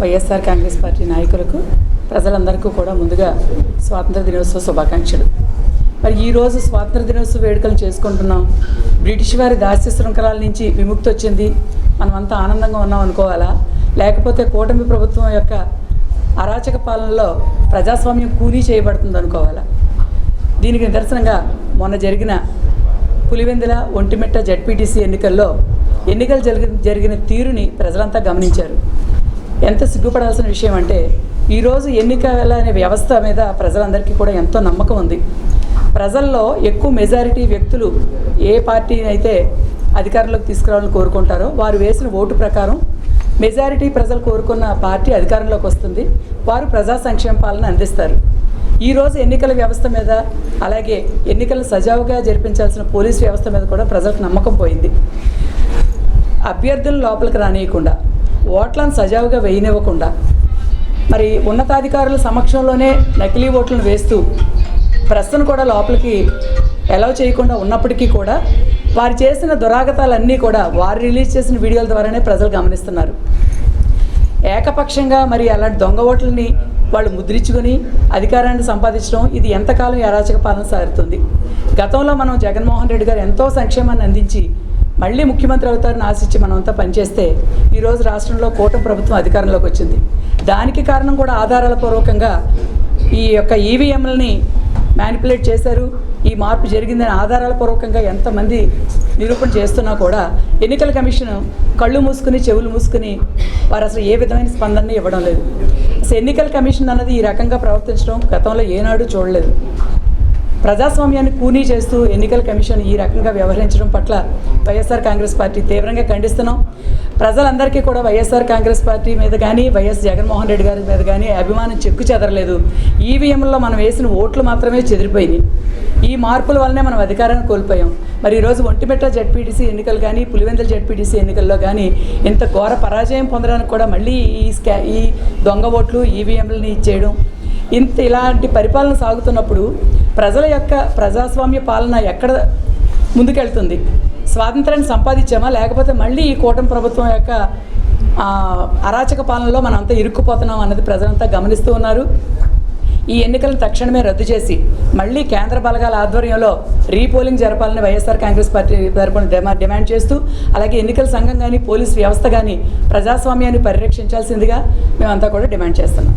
YSR Congress party నాయకులకు ప్రజలందరికీ కూడా ముందుగా స్వాతంత్ర దినోత్సవ శుభాకాంక్షలు. మరి ఈరోజు స్వాతంత్ర దినోత్సవ వేడుకలు చేసుకుంటున్నాం. బ్రిటిష్ వారి దాస్య శృంఖలాల నుంచి విముక్తి వచ్చింది. మనమంతా ఆనందంగా ఉన్నాం అనుకోవాలా? లేకపోతే కూటమి ప్రభుత్వం యొక్క అరాచక పాలనలో ప్రజాస్వామ్యం కూలీ చేయబడుతుంది అనుకోవాలా? దీనికి నిదర్శనంగా మొన్న జరిగిన పులివెందుల ఒంటిమిట్ట జడ్పీటీసీ ఎన్నికల్లో ఎన్నికలు జరిగిన జరిగిన తీరుని ప్రజలంతా గమనించారు. ఎంత సిగ్గుపడాల్సిన విషయం అంటే ఈరోజు ఎన్నికల అనే వ్యవస్థ మీద ప్రజలందరికీ కూడా ఎంతో నమ్మకం ఉంది. ప్రజల్లో ఎక్కువ మెజారిటీ వ్యక్తులు ఏ పార్టీని అయితే అధికారంలోకి తీసుకురావాలని కోరుకుంటారో వారు వేసిన ఓటు ప్రకారం మెజారిటీ ప్రజలు కోరుకున్న పార్టీ అధికారంలోకి వస్తుంది. వారు ప్రజా సంక్షేమ పాలన అందిస్తారు. ఈరోజు ఎన్నికల వ్యవస్థ మీద అలాగే ఎన్నికలు సజావుగా జరిపించాల్సిన పోలీస్ వ్యవస్థ మీద కూడా ప్రజలకు నమ్మకం పోయింది. అభ్యర్థులు లోపలికి రానియకుండా ఓట్లను సజావుగా వేయనివ్వకుండా మరి ఉన్నతాధికారుల సమక్షంలోనే నకిలీ ఓట్లను వేస్తూ ప్రెస్ను కూడా లోపలికి అలౌ చేయకుండా ఉన్నప్పటికీ కూడా వారు చేసిన దురాగతాలన్నీ కూడా వారు రిలీజ్ చేసిన వీడియోల ద్వారానే ప్రజలు గమనిస్తున్నారు. ఏకపక్షంగా మరి అలాంటి దొంగ ఓట్లని వాళ్ళు ముద్రించుకొని అధికారాన్ని సంపాదించడం ఇది ఎంతకాలం అరాచక పాలన సాగుతుంది? గతంలో మనం జగన్మోహన్ రెడ్డి గారు ఎంతో సంక్షేమాన్ని అందించి మళ్ళీ ముఖ్యమంత్రి అవుతారని ఆశించి మనమంతా పనిచేస్తే ఈరోజు రాష్ట్రంలో కూటమి ప్రభుత్వం అధికారంలోకి వచ్చింది. దానికి కారణం కూడా ఆధారాల పూర్వకంగా ఈ యొక్క ఈవీఎంలని మ్యానిపులేట్ చేశారు. ఈ మార్పు జరిగిందని ఆధారాల పూర్వకంగా ఎంతమంది నిరూపణ చేస్తున్నా కూడా ఎన్నికల కమిషన్ కళ్ళు మూసుకుని చెవులు మూసుకుని వారు అసలు ఏ విధమైన స్పందన ఇవ్వడం లేదు. అసలు ఎన్నికల కమిషన్ అన్నది ఈ రకంగా ప్రవర్తించడం గతంలో ఏనాడు చూడలేదు. ప్రజాస్వామ్యాన్ని కూనీ చేస్తూ ఎన్నికల కమిషన్ ఈ రకంగా వ్యవహరించడం పట్ల వైఎస్ఆర్ కాంగ్రెస్ పార్టీ తీవ్రంగా ఖండిస్తున్నాం. ప్రజలందరికీ కూడా వైఎస్ఆర్ కాంగ్రెస్ పార్టీ మీద కానీ వైఎస్ జగన్మోహన్ రెడ్డి గారి మీద కానీ అభిమానం చెక్కు చెదరలేదు. ఈవీఎంలో మనం వేసిన ఓట్లు మాత్రమే చెదిరిపోయినాయి. ఈ మార్పుల వల్లనే మనం అధికారాన్ని కోల్పోయాం. మరి ఈరోజు ఒంటిమిట్ట జడ్పీటీసీ ఎన్నికలు కానీ పులివెందుల జడ్పీటీసీ ఎన్నికల్లో కానీ ఇంత ఘోర పరాజయం పొందడానికి కూడా మళ్ళీ ఈ స్కా ఈ దొంగ ఓట్లు ఈవీఎంలని ఇచ్చేయడం ఇంత ఇలాంటి పరిపాలన సాగుతున్నప్పుడు ప్రజల యొక్క ప్రజాస్వామ్య పాలన ఎక్కడ ముందుకెళ్తుంది? స్వాతంత్రాన్ని సంపాదించామా? లేకపోతే మళ్ళీ ఈ కూటమి ప్రభుత్వం యొక్క అరాచక పాలనలో మనం అంతా ఇరుక్కుపోతున్నాం అన్నది ప్రజలంతా గమనిస్తూ ఉన్నారు. ఈ ఎన్నికలను తక్షణమే రద్దు చేసి మళ్ళీ కేంద్ర బలగాల ఆధ్వర్యంలో రీపోలింగ్ జరపాలని వైఎస్ఆర్ కాంగ్రెస్ పార్టీ తరపున డిమా- డిమాండ్ చేస్తూ అలాగే ఎన్నికల సంఘం కానీ పోలీస్ వ్యవస్థ కానీ ప్రజాస్వామ్యాన్ని పరిరక్షించాల్సిందిగా మేమంతా కూడా డిమాండ్ చేస్తున్నాం.